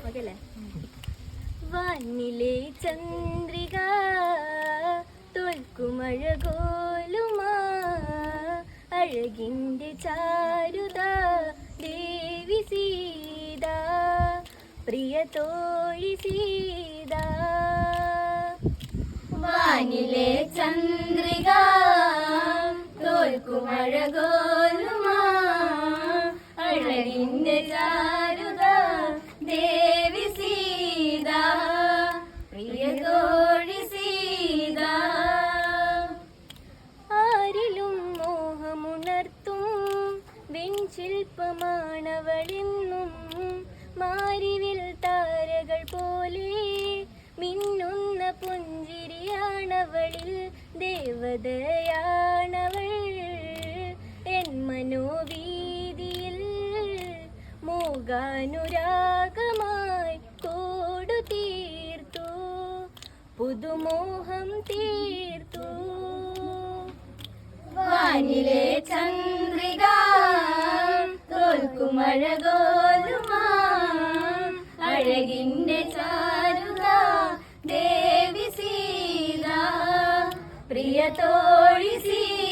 Okay അല്ലേ വാനിലെ ചന്ദ്രിക തോൽക്കുമഴകോലുമാ അഴകിന്റെ ചാരുത ദേവി സീത പ്രിയ തോഴി സീത. വാനിലെ ചന്ദ്രിക തോൽക്കുമഴകോലുമാ വെൺശില്പമാണവളെന്നും മാരിവിൽ താരകൾ പോലെ മിന്നുന്ന പുഞ്ചിരിയാണവളിൽ ദേവതയാണവൾ. എൻ മനോവീതിയിൽ മൂകാനുരാഗമായി കോടു തീർത്തു പുതുമോഹം തീർത്തു. വാനിലെ ചന്ദ്രിക തോൽക്കുമഴകോലുമാ അഴകിന്റെ ചാരുക ദേവി സീത പ്രിയ സീത